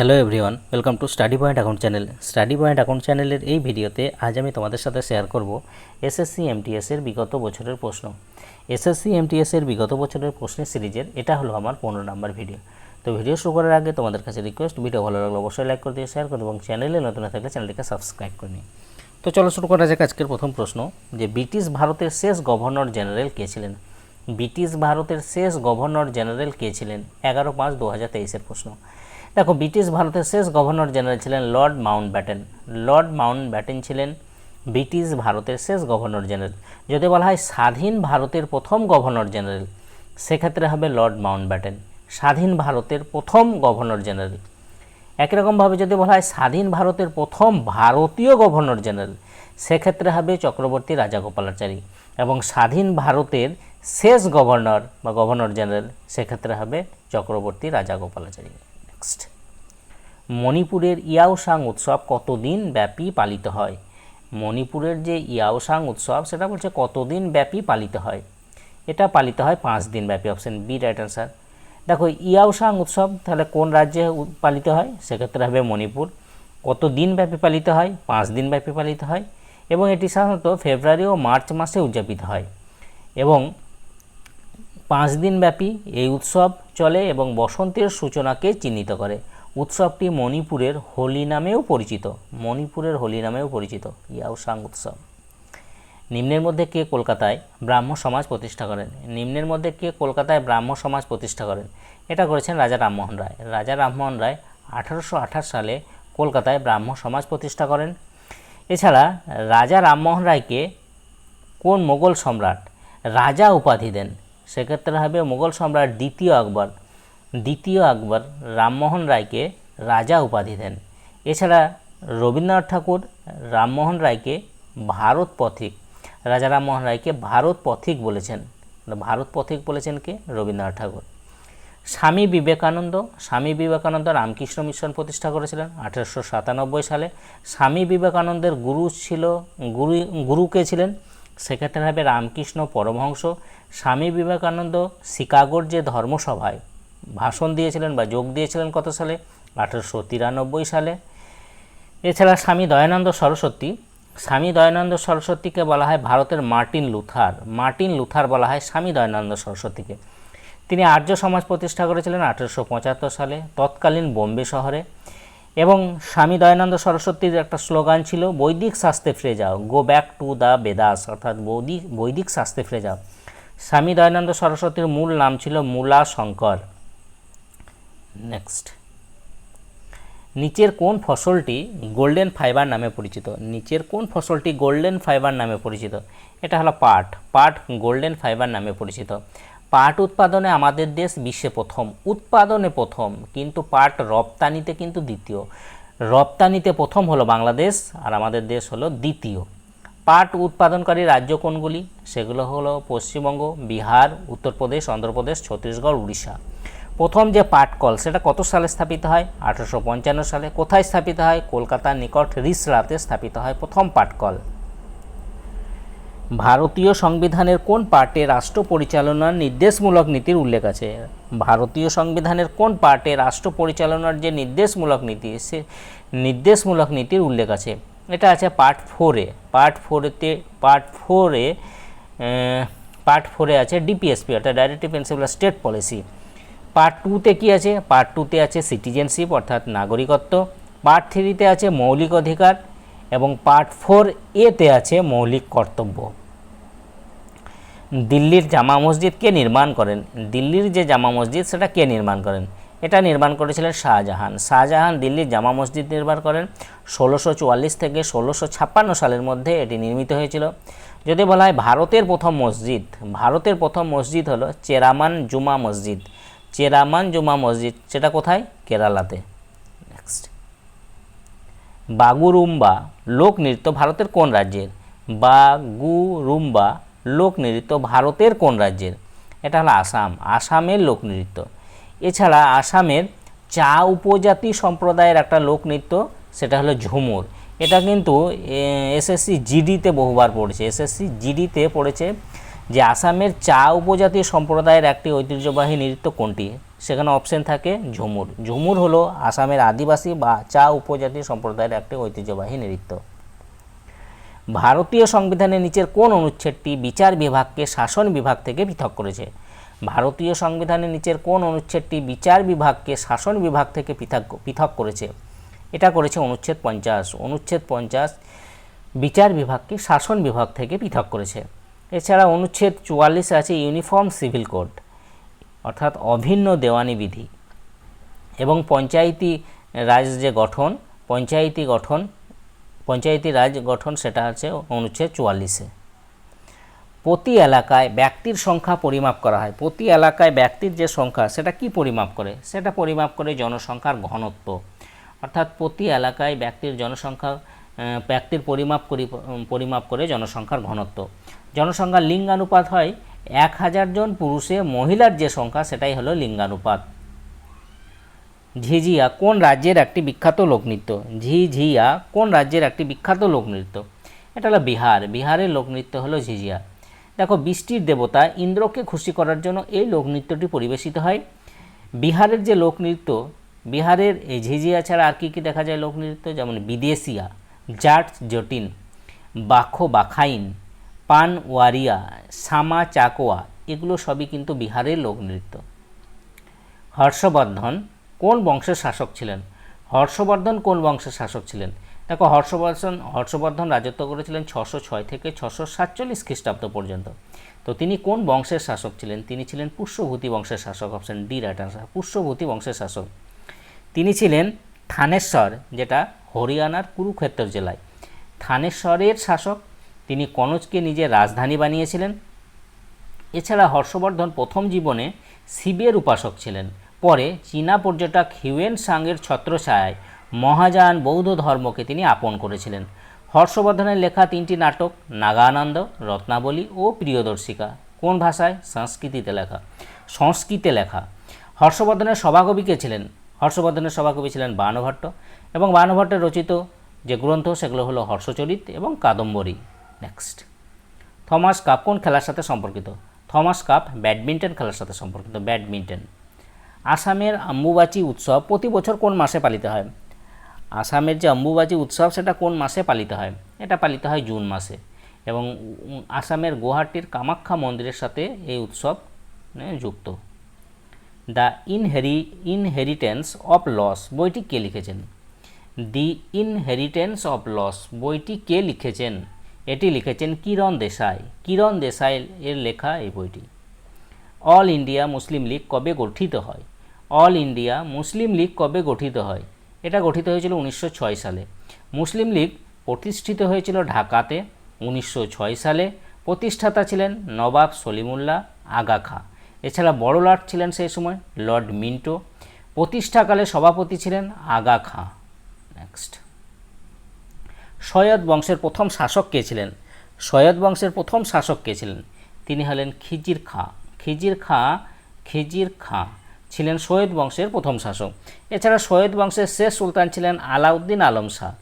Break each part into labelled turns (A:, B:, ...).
A: Hello everyone welcome to study point account channel study point account চ্যানেলের এই ভিডিওতে আজ আমি তোমাদের সাথে শেয়ার করব এসএসসি এমটিএস এর বিগত বছরের প্রশ্ন। এসএসসি এমটিএস এর বিগত বছরের প্রশ্নের সিরিজের, এটা হলো আমার পনেরো নাম্বার ভিডিও। তো ভিডিও শুরু করার আগে তোমাদের কাছে রিকোয়েস্ট ভিডিও ভালো লাগলে অবশ্যই লাইক করে দিয়ে শেয়ার করে এবং চ্যানেলে নতুন না থাকলে চ্যানেলটিকে সাবস্ক্রাইব করে নিই তো চলো শুরু করা যাক আজকের প্রথম প্রশ্ন, যে ব্রিটিশ ভারতের শেষ গভর্নর জেনারেল কে ছিলেন? ব্রিটিশ ভারতের শেষ গভর্নর জেনারেল কে ছিলেন? এগারো পাঁচ দু তেইশের প্রশ্ন। দেখো, ব্রিটিশ ভারতের শেষ গভর্নর জেনারেল ছিলেন Lord Mountbatten Lord Mountbatten ছিলেন ব্রিটিশ ভারতের শেষ গভর্নর জেনারেল। যদি বলা হয় স্বাধীন ভারতের প্রথম গভর্নর জেনারেল, সেক্ষেত্রে হবে লর্ড মাউন্ট ব্যাটেন স্বাধীন ভারতের প্রথম গভর্নর জেনারেল। একই রকমভাবে যদি বলা হয় স্বাধীন ভারতের প্রথম ভারতীয় গভর্নর জেনারেল, সেক্ষেত্রে হবে চক্রবর্তী রাজাগোপালাচারী এবং স্বাধীন ভারতের শেষ গভর্নর বা গভর্নর জেনারেল, সেক্ষেত্রে হবে চক্রবর্তী রাজাগোপালাচারী নেক্সট মণিপুরের ইয়াওসাং উৎসব কতদিন ব্যাপী পালিত হয়? মণিপুরের যে ইয়াওসাং উৎসব, সেটা বলছে কতদিন ব্যাপী পালিত হয়? এটা পালিত হয় পাঁচ দিন ব্যাপী অপশন বি রাইট অ্যান্সার দেখো, ইয়াওসাং উৎসব তাহলে কোন রাজ্যে পালিত হয়? সেক্ষেত্রে হবে মণিপুর। কত দিন ব্যাপী পালিত হয়? পাঁচ দিন ব্যাপী পালিত হয়। এবং এটি সাধারণত ফেব্রুয়ারি ও মার্চ মাসে উদযাপিত হয়। এবং পাঁচ দিন ব্যাপী এই উৎসব চলে এবং বসন্তের সূচনাকে চিহ্নিত করে। উৎসবটি মণিপুরের হোলি নামেও পরিচিত। মণিপুরের হোলি নামেও পরিচিত। ইয়াওসাং উৎসব। নিম্নের মধ্যে কে কলকাতায় ব্রাহ্ম সমাজ প্রতিষ্ঠা করেন? নিম্নের মধ্যে কে কলকাতায় ব্রাহ্ম সমাজ প্রতিষ্ঠা করেন? এটা করেছেন রাজা রামমোহন রায়। রাজা রামমোহন রায় আঠারোশো আঠাশ সালে কলকাতায় ব্রাহ্ম সমাজ প্রতিষ্ঠা করেন। এছাড়া রাজা রামমোহন রায়কে কোন মোগল সম্রাট রাজা উপাধি দেন? সেক্ষেত্রে হবে মোগল সম্রাট দ্বিতীয় আকবর। দ্বিতীয় আকবর রামমোহন রায়কে রাজা উপাধি দেন। এছাড়া রবীন্দ্রনাথ ঠাকুর রামমোহন রায়কে ভারত পথিক, রাজা রামমোহন রায়কে ভারত পথিক বলেছেন। ভারত পথিক বলেছেন কে? রবীন্দ্রনাথ ঠাকুর। স্বামী বিবেকানন্দ স্বামী বিবেকানন্দ রামকৃষ্ণ মিশন প্রতিষ্ঠা করেছিলেন আঠেরোশো সাতানব্বই সালে। স্বামী বিবেকানন্দের গুরু ছিল, গুরু গুরুকে ছিলেন? সেক্ষেত্রে হবে রামকৃষ্ণ পরমহংস, স্বামী বিবেকানন্দ শিকাগোর যে ধর্মসভায় ভাষণ দিয়েছিলেন বা যোগ দিয়েছিলেন কত সালে? আঠেরোশো তিরানব্বই সালে। এছাড়া স্বামী দয়ানন্দ সরস্বতী, স্বামী দয়ানন্দ সরস্বতীকে বলা হয় ভারতের মার্টিন লুথার। মার্টিন লুথার বলা হয় স্বামী দয়ানন্দ সরস্বতীকে। তিনি আর্য সমাজ প্রতিষ্ঠা করেছিলেন আঠেরোশো পঁচাত্তর সালে, তৎকালীন বোম্বে শহরে। এবং স্বামী দয়ানন্দ সরস্বতীর একটা স্লোগান ছিল, বৈদিক শাস্ত্রে ফিরে যাও, go back to the Vedas অর্থাৎ বৈদিক বৈদিক শাস্ত্রে ফিরে যাও। স্বামী দয়ানন্দ সরস্বতীর মূল নাম ছিল মূলা শঙ্কর। নেক্সট নিচের কোন ফসলটি গোল্ডেন ফাইবার নামে পরিচিত? নিচের কোন ফসলটি গোল্ডেন ফাইবার নামে পরিচিত? এটা হলো পাট। পাট গোল্ডেন ফাইবার নামে পরিচিত। পাট উৎপাদনে আমাদের দেশ বিশ্বে প্রথম, উৎপাদনে প্রথম, কিন্তু পাট রপ্তানিতে কিন্তু দ্বিতীয়। রপ্তানিতে প্রথম হলো বাংলাদেশ আর আমাদের দেশ হলো দ্বিতীয়। পাট উৎপাদনকারী রাজ্য কোনগুলি? সেগুলো হলো পশ্চিমবঙ্গ, বিহার, উত্তরপ্রদেশ, অন্ধ্রপ্রদেশ, ছত্তিশগড়, উড়িষ্যা। প্রথম যে পাট কল, সেটা কত সালে স্থাপিত হয়? আঠারোশো পঞ্চান্ন সালে। কোথায় স্থাপিত হয়? কলকাতার নিকট রিসরাতে স্থাপিত হয় প্রথম পাটকল ভারতীয় সংবিধানের কোন পার্টে রাষ্ট্র পরিচালনার নির্দেশমূলক নীতির উল্লেখ আছে? ভারতীয় সংবিধানের কোন পার্টে রাষ্ট্র পরিচালনার যে নির্দেশমূলক নীতি, সে নির্দেশমূলক নীতির উল্লেখ আছে? এটা আছে পার্ট ফোরে পার্ট ফোরেতে পার্ট ফোরে পার্ট ফোরে আছে ডিপিএসপি অর্থাৎ directive principle state policy part টুতে কী আছে? পার্ট টুতে আছে সিটিজেনশিপ অর্থাৎ নাগরিকত্ব। পার্ট থ্রিতে আছে মৌলিক অধিকার। এবং পার্ট ফোর এতে আছে মৌলিক কর্তব্য। দিল্লির জামা মসজিদ কে নির্মাণ করেন? দিল্লির যে জামা মসজিদ, সেটা কে নির্মাণ করেন? এটা নির্মাণ করেছিলেন শাহজাহান। শাহজাহান দিল্লির জামা মসজিদ নির্মাণ করেন। ষোলোশো চুয়াল্লিশ থেকে ষোলোশো ছাপ্পান্ন সালের মধ্যে এটি নির্মিত হয়েছিল। যদি বলা হয় ভারতের প্রথম মসজিদ, ভারতের প্রথম মসজিদ হলো চেরামান জুমা মসজিদ। চেরামান জুমা মসজিদ, সেটা কোথায়? কেরালাতে। বাগুরুম্বা লোকনৃত্য ভারতের কোন রাজ্যের? বাগুরুম্বা লোকনৃত্য ভারতের কোন রাজ্যের? এটা হলো আসাম। আসামের লোকনৃত্য এছাড়া আসামের চা উপজাতি সম্প্রদায়ের একটা লোকনৃত্য সেটা হলো ঝুমুর। এটা কিন্তু এসএসসি জিডিতে বহুবার পড়েছে। এসএসসি জিডিতে পড়েছে যে আসামের চা উপজাতি সম্প্রদায়ের একটি ঐতিহ্যবাহী নৃত্য কোনটি? সেখানে অপশন থাকে ঝুমুর। ঝুমুর হলো আসামের আদিবাসী বা চা উপজাতি সম্প্রদায়ের একটি ঐতিহ্যবাহী নৃত্য। ভারতীয় সংবিধানের নিচের কোন অনুচ্ছেদটি বিচার বিভাগকে শাসন বিভাগ থেকে পৃথক করেছে? ভারতীয় সংবিধানের নিচের কোন অনুচ্ছেদটি বিচার বিভাগকে শাসন বিভাগ থেকে পৃথক পৃথক করেছে? এটা করেছে অনুচ্ছেদ পঞ্চাশ। অনুচ্ছেদ পঞ্চাশ বিচার বিভাগকে শাসন বিভাগ থেকে পৃথক করেছে। এছাড়া অনুচ্ছেদ চুয়াল্লিশে আছে ইউনিফর্ম সিভিল কোড। অর্থাৎ অভিন্ন দেওয়ানি বিধি। এবং পঞ্চায়েতি রাজ যে গঠন, পঞ্চায়েতি গঠন, পঞ্চায়েতি রাজ গঠন সেটা আছে অনুচ্ছেদ চুয়াল্লিশে। প্রতি এলাকায় ব্যক্তির সংখ্যা পরিমাপ করা হয়। প্রতি এলাকায় ব্যক্তির যে সংখ্যা, সেটা কি পরিমাপ করে? সেটা পরিমাপ করে জনসংখ্যার ঘনত্ব। অর্থাৎ প্রতি এলাকায় ব্যক্তির জনসংখ্যা ব্যক্তির পরিমাপ করি, পরিমাপ করে জনসংখ্যার ঘনত্ব। জনসংখ্যার লিঙ্গানুপাত হয় এক হাজার জন পুরুষে মহিলার যে সংখ্যা, সেটাই হলো লিঙ্গানুপাত। ঝিঝিয়া কোন রাজ্যের একটি বিখ্যাত লোকনৃত্য? ঝিঝিয়া কোন রাজ্যের একটি বিখ্যাত লোকনৃত্য? এটা হলো বিহার। বিহারের লোকনৃত্য হলো ঝিঝিয়া দেখো, বৃষ্টির দেবতা ইন্দ্রকে খুশি করার জন্য এই লোকনৃত্যটি পরিবেশিত হয়। বিহারের যে লোকনৃত্য, বিহারের এই ঝিঝিয়া ছাড়া আর কী কী দেখা যায় লোকনৃত্য? যেমন বিদেশিয়া, জাট জটিন, বাখো বাখাইন পান ওয়ারিয়া সামা চাকোয়া এগুলো সবই কিন্তু বিহারের লোকনৃত্য হর্ষবর্ধন কোন বংশের শাসক ছিলেন? হর্ষবর্ধন কোন বংশের শাসক ছিলেন? দেখো, হর্ষবর্ধন হর্ষবর্ধন রাজত্ব করেছিলেন ছশো ছয় থেকে ছশো সাতচল্লিশ খ্রিস্টাব্দ পর্যন্ত। তো তিনি কোন বংশের শাসক ছিলেন? তিনি ছিলেন পুষ্যভূতি বংশের শাসক, option D right answer Pushyabhuti বংশের শাসক। তিনি ছিলেন থানেশ্বর, যেটা হরিয়ানার কুরুক্ষেত্র জেলায়। থানেশ্বরের শাসক তিনি কনজকে নিজের রাজধানী বানিয়েছিলেন। এছাড়া হর্ষবর্ধন প্রথম জীবনে শিবের উপাসক ছিলেন। পরে চীনা পর্যটক হিউয়েন সাংয়ের ছত্রছায়ায় মহাযান বৌদ্ধ ধর্মকে তিনি আপন করেছিলেন। হর্ষবর্ধনের লেখা তিনটি নাটক, নাগানন্দ, রত্নাবলী ও প্রিয়দর্শিকা। কোন ভাষায়? সংস্কৃতিতে লেখা। সংস্কৃতে লেখা। হর্ষবর্ধনের সভাকবি কে ছিলেন? হর্ষবর্ধনের সভাকবি ছিলেন বানভট্ট এবং বাণভট্টের রচিত যে গ্রন্থ, সেগুলো হলো হর্ষচরিত এবং কাদম্বরী। নেক্সট থমাস কাপ কোন খেলার সাথে সম্পর্কিত? থমাস কাপ ব্যাডমিন্টন খেলার সাথে সম্পর্কিত, ব্যাডমিন্টন। আসামের আম্বুবাচি উৎসব প্রতি বছর কোন মাসে পালিত হয়? আসামের যে অম্বুবাচী উৎসব, সেটা কোন মাসে পালিত হয়? এটা পালিত হয় জুন মাসে। এবং আসামের গুয়াহাটির কামাখ্যা মন্দিরের সাথে এই উৎসব যুক্ত। দ্য ইনহেরি, ইনহেরিটেন্স অফ লস, বইটি কে লিখেছেন? দি ইনহেরিটেন্স অফ লস, বইটি কে লিখেছেন? এটি লিখেছেন কিরণ দেশাই। কিরণ দেশাই এর লেখা এই বইটি। অল ইন্ডিয়া মুসলিম লীগ কবে গঠিত হয়? অল ইন্ডিয়া মুসলিম লীগ কবে গঠিত হয়? এটা গঠিত হয়েছিল উনিশশো ছয় সালে। মুসলিম লীগ প্রতিষ্ঠিত হয়েছিল ঢাকাতে উনিশশো ছয় সালে। প্রতিষ্ঠাতা ছিলেন নবাব সলিমুল্লাহ আগা খাঁ। এছাড়া বড় লর্ড ছিলেন সেই সময়, লর্ড মিন্টো। প্রতিষ্ঠাকালে সভাপতি ছিলেন আগা খাঁ। নেক্সট সৈয়দ বংশের প্রথম শাসক কে ছিলেন? সৈয়দ বংশের প্রথম শাসক কে ছিলেন? তিনি হলেন খিজির খাঁ। খিজির খাঁ খিজির খাঁ ছিলেন সৈয়দ বংশের প্রথম শাসক। এছাড়া সৈয়দ বংশের শেষ সুলতান ছিলেন আলাউদ্দিন আলম শাহ।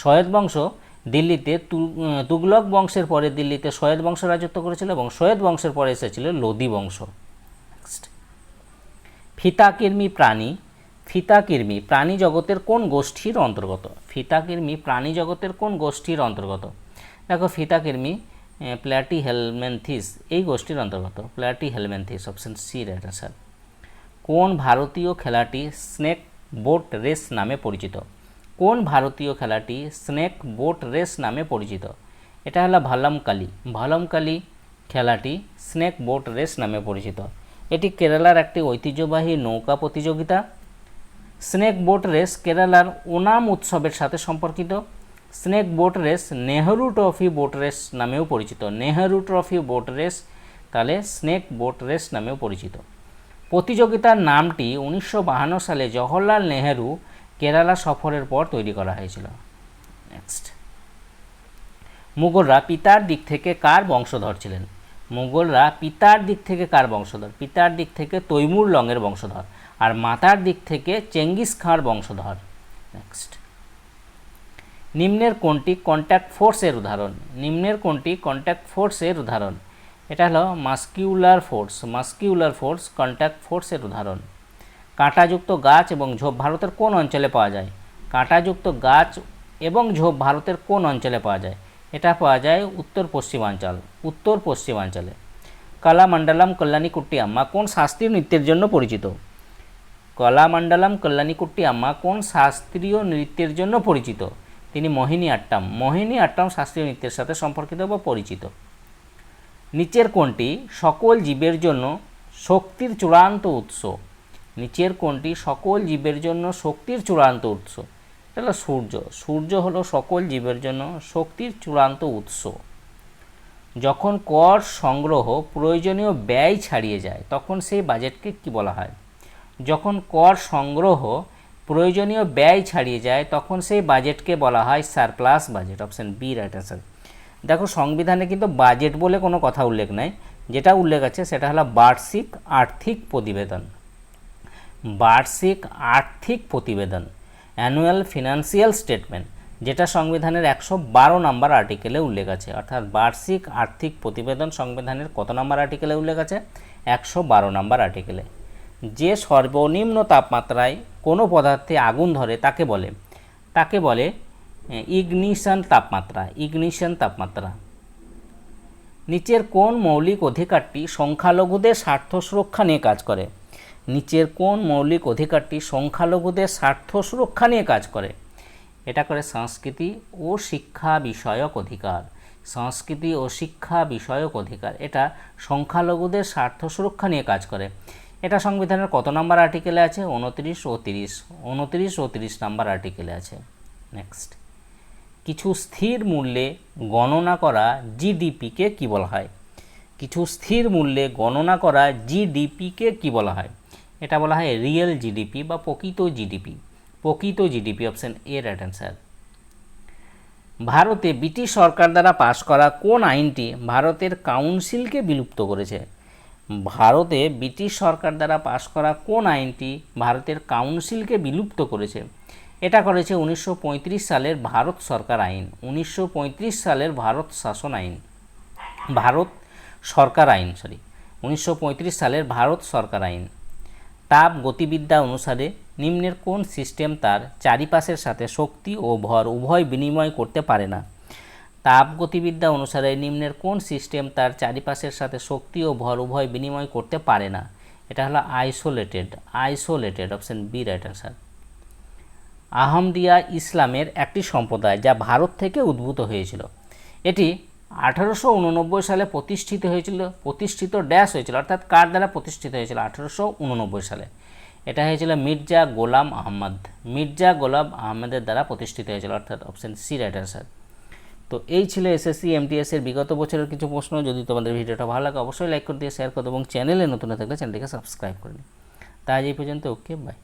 A: সৈয়দ বংশ দিল্লিতে তুগলক বংশের পরে দিল্লিতে সৈয়দ বংশ রাজত্ব করেছিল এবং সৈয়দ বংশের পরে এসেছিল লোদি বংশ। ফিতাকির্মি প্রাণী ফিতাকির্মি প্রাণী জগতের কোন গোষ্ঠীর অন্তর্গত? ফিতাকির্মি প্রাণী জগতের কোন গোষ্ঠীর অন্তর্গত? দেখো, ফিতাকির্মি প্ল্যাটি হেলমেন্থিস এই গোষ্ঠীর অন্তর্গত। Platyhelminthes option C right answer কোন ভারতীয় খেলাটি স্নেক বোট রেস নামে পরিচিত? কোন ভারতীয় খেলাটি স্নেক বোট রেস নামে পরিচিত? এটা হলো ভাল্লামকালি ভাল্লামকালি খেলাটি স্নেক বোট রেস নামে পরিচিত। এটি কেরালার একটি ঐতিহ্যবাহী নৌকা প্রতিযোগিতা। স্নেক বোট রেস কেরালার ওনাম উৎসবের সাথে সম্পর্কিত। Snake boat race Nehru trophy boat race নামেও পরিচিত। নেহরু ট্রফি বোট রেস তাহলে স্নেক বোট রেস নামেও পরিচিত। প্রতিযোগিতার নামটি উনিশশো সালে জওহরলাল নেহেরু কেরালা সফরের পর তৈরি করা হয়েছিল। নেক্সট মুঘলরা পিতার দিক থেকে কার বংশধর ছিলেন? মুঘলরা পিতার দিক থেকে কার বংশধর? পিতার দিক থেকে তৈমুর লংয়ের বংশধর। আর মাতার দিক থেকে চেঙ্গিস খাঁর বংশধর। নেক্সট নিম্নের কোনটি কন্ট্যাক্ট ফোর্সের উদাহরণ? নিম্নের কোনটি কন্ট্যাক্ট ফোর্সের উদাহরণ? এটা হলো muscular force muscular force contact ফোর্সের উদাহরণ। কাঁটাযুক্ত গাছ এবং ঝোপ ভারতের কোন অঞ্চলে পাওয়া যায়? কাঁটাযুক্ত গাছ এবং ঝোপ ভারতের কোন অঞ্চলে পাওয়া যায়? এটা পাওয়া যায় উত্তর পশ্চিমাঞ্চল, উত্তর পশ্চিমাঞ্চলে। কলামণ্ডলম কল্যাণী কুট্টি আম্মা কোন শাস্ত্রীয় নৃত্যের জন্য পরিচিত? কলামণ্ডলম কল্যাণী কুট্টি আম্মা কোন শাস্ত্রীয় নৃত্যের জন্য পরিচিত? তিনি মোহিনী আট্টাম। মোহিনী আট্টাম শাস্ত্রীয় নৃত্যের সাথে সম্পর্কিত বা পরিচিত। নিচের কোনটি সকল জীবের জন্য শক্তির চূড়ান্ত উৎস। নিচের কোনটি সকল জীবের জন্য শক্তির চূড়ান্ত উৎস। এটা হলো সূর্য। সূর্য হলো সকল জীবের জন্য শক্তির চূড়ান্ত উৎস। যখন কর সংগ্রহ প্রয়োজনীয় ব্যয় ছাড়িয়ে যায়, তখন সেই বাজেটকে কি বলা হয়? যখন কর সংগ্রহ প্রয়োজনীয় ব্যয় ছাড়িয়ে যায়, তখন সেই বাজেটকে বলা হয় surplus budget option B right answer দেখো, সংবিধানে কিন্তু বাজেট বলে কোনো কথা উল্লেখ নাই। যেটা উল্লেখ আছে সেটা হলো বার্ষিক আর্থিক প্রতিবেদন। বার্ষিক আর্থিক প্রতিবেদন অ্যানুয়াল ফিনান্সিয়াল স্টেটমেন্ট যেটা সংবিধানের একশো বারো নম্বর আর্টিকেলে উল্লেখ আছে। অর্থাৎ বার্ষিক আর্থিক প্রতিবেদন সংবিধানের কত নম্বর আর্টিকেলে উল্লেখ আছে? একশো বারো নম্বর আর্টিকেলে যে সর্বনিম্ন তাপমাত্রায় কোনো পদার্থে আগুন ধরে তাকে বলে। তাকে বলে ইগনিশন তাপমাত্রা ইগনিশন তাপমাত্রা। নিচের কোন মৌলিক অধিকারটি সংখ্যালঘুদের স্বার্থ সুরক্ষা নিয়ে কাজ করে। নিচের কোন মৌলিক অধিকারটি সংখ্যালঘুদের স্বার্থ সুরক্ষা নিয়ে কাজ করে। এটা করে সংস্কৃতি ও শিক্ষা বিষয়ক অধিকার। সংস্কৃতি ও শিক্ষা বিষয়ক অধিকার, এটা সংখ্যালঘুদের স্বার্থ সুরক্ষা নিয়ে কাজ করে। এটা সংবিধানের কত নম্বর আর্টিকেলে আছে? উনত্রিশ ও তিরিশ। উনত্রিশ ও তিরিশ নম্বর আর্টিকেলে আছে। নেক্সট কিছু স্থির মূল্যে গণনা করা জিডিপিকে কি বলা হয়? কিছু স্থির মূল্যে গণনা করা জিডিপিকে কি বলা হয়? এটা বলা হয় রিয়েল জিডিপি বা প্রকৃত জিডিপি। প্রকৃত GDP option A right answer ভারতে ব্রিটিশ সরকার দ্বারা পাশ করা কোন আইনটি ভারতের কাউন্সিলকে বিলুপ্ত করেছে? ভারতে ব্রিটিশ সরকার দ্বারা পাশ করা কোন আইনটি ভারতের কাউন্সিলকে বিলুপ্ত করেছে? এটা করেছে উনিশশো পঁয়ত্রিশ সালের ভারত সরকার আইন, উনিশশো পঁয়ত্রিশ সালের ভারত শাসন আইন। ভারত সরকার আইন সরি উনিশশো পঁয়ত্রিশ সালের ভারত সরকার আইন। তাপ গতিবিদ্যা অনুসারে নিম্নের কোন সিস্টেম তার চারিপাশের সাথে শক্তি ও ভর উভয় বিনিময় করতে পারে না? তাপ গতিবিদ্যা অনুসারে নিম্নের কোন সিস্টেম তার চারিপাশের সাথে শক্তি ও ভর উভয় বিনিময় করতে পারে না? এটা হলো isolated isolated option B right answer Ahmadiyya ইসলামের একটি সম্প্রদায় যা ভারত থেকে উদ্ভূত হয়েছিল। এটি আঠারোশো উননব্বই সালে প্রতিষ্ঠিত হয়েছিল, প্রতিষ্ঠিত ড্যাশ হয়েছিল, অর্থাৎ কার দ্বারা প্রতিষ্ঠিত হয়েছিল? আঠারোশো উননব্বই সালে। এটা হয়েছিল মির্জা গোলাম আহমদ। মির্জা গোলাম আহমেদের দ্বারা প্রতিষ্ঠিত হয়েছিল, অর্থাৎ অপশন সি রাইট অ্যান্সার তো এই ছিল এসএসসি এমটিএস এর বিগত বছরের কিছু প্রশ্ন। যদি তোমাদের ভিডিওটা ভালো লাগে, অবশ্যই লাইক করে দিয়ে শেয়ার করো এবং চ্যানেলে নতুন থাকলে চ্যানেলটিকে সাবস্ক্রাইব করে নিই তাই এই পর্যন্ত ওকে বাই